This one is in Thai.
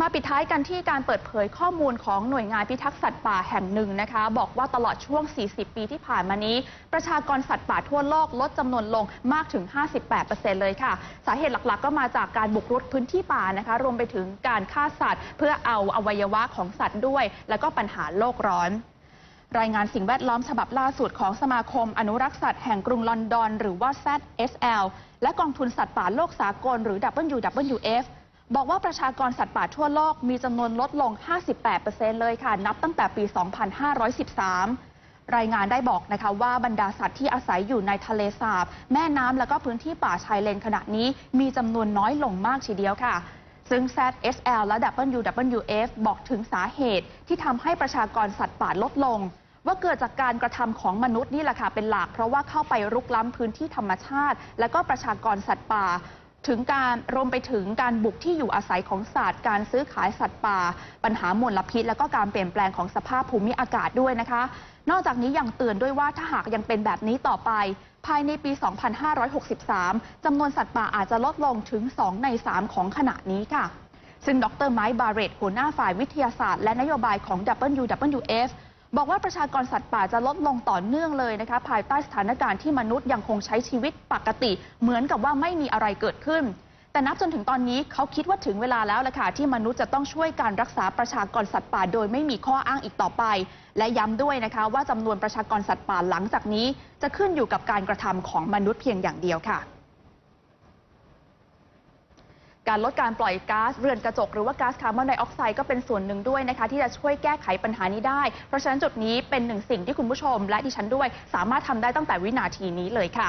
มาปิดท้ายกันที่การเปิดเผยข้อมูลของหน่วยงานพิทักษ์สัตว์ป่าแห่งหนึ่งนะคะ บอกว่าตลอดช่วง 40 ปีที่ผ่านมานี้ ประชากรสัตว์ป่าทั่วโลกลดจำนวนลงมากถึง 58%เลยค่ะ สาเหตุหลักๆ ก็มาจากการบุกรุกพื้นที่ป่านะคะ รวมไปถึงการฆ่าสัตว์ เพื่อเอาอวัยวะของสัตว์ด้วย แล้วก็ปัญหาโลกร้อนรายงานสิ่งแวดล้อมฉบับล่าสุดของสมาคม อนุรักษ์สัตว์แห่งกรุงลอนดอน หรือว่า ZSL และกองทุนสัตว์ป่าโลกสากล หรือ WWF บอกว่าประชากรสัตว์ป่าทั่วโลกมีจำนวนลดลง 58%เลยค่ะ นับตั้งแต่ปี 2513 รายงานได้บอกนะคะว่าบรรดาสัตว์ที่อาศัยอยู่ในทะเลสาบ แม่น้ำและก็พื้นที่ป่าชายเลนขณะนี้ มีจำนวนน้อยลงมากทีเดียวค่ะ ซึ่ง ZSL และ WWF บอกถึงสาเหตุที่ทำให้ประชากรสัตว์ป่าลดลง ว่าเกิดจากการกระทำของมนุษย์นี่แหละค่ะเป็นหลัก เพราะว่าเข้าไปรุกล้ำพื้นที่ธรรมชาติ และก็ประชากรสัตว์ป่า ถึงการรวมไปถึงการบุกที่อยู่อาศัยของสัตว์การซื้อขายสัตว์ป่า ปัญหามลพิษ และก็การเปลี่ยนแปลงของสภาพภูมิอากาศด้วยนะคะ นอกจากนี้ยังเตือนด้วยว่าถ้าหากยังเป็นแบบนี้ต่อไป ภายในปี 2563 จำนวนสัตว์ป่าอาจจะลดลงถึง 2 ใน 3 ของขณะนี้ค่ะ ซึ่งดรไมค์บาเรตหัวหน้าฝ่ายวิทยาศาสตร์ และนโยบายของ WWF บอกว่าประชากรสัตว์ป่าจะลดลงต่อเนื่องเลยนะคะ ภายใต้สถานการณ์ที่มนุษย์ยังคงใช้ชีวิตปกติ เหมือนกับว่าไม่มีอะไรเกิดขึ้น แต่นับจนถึงตอนนี้เขาคิดว่าถึงเวลาแล้วแหละค่ะที่มนุษย์จะต้องช่วยการรักษาประชากรสัตว์ป่า โดยไม่มีข้ออ้างอีกต่อไป และย้ำด้วยนะคะ ว่าจำนวนประชากรสัตว์ป่าหลังจากนี้ จะขึ้นอยู่กับการกระทำของมนุษย์เพียงอย่างเดียวค่ะ การลดการปล่อยก๊าซเรือนกระจกหรือว่าก๊าซคาร์บอนไดออกไซด์ก็เป็นส่วนหนึ่งด้วยนะคะที่จะช่วยแก้ไขปัญหานี้ได้ เพราะฉะนั้นจุดนี้เป็นหนึ่งสิ่งที่คุณผู้ชม และดิฉันด้วยสามารถทำได้ตั้งแต่วินาทีนี้เลยค่ะ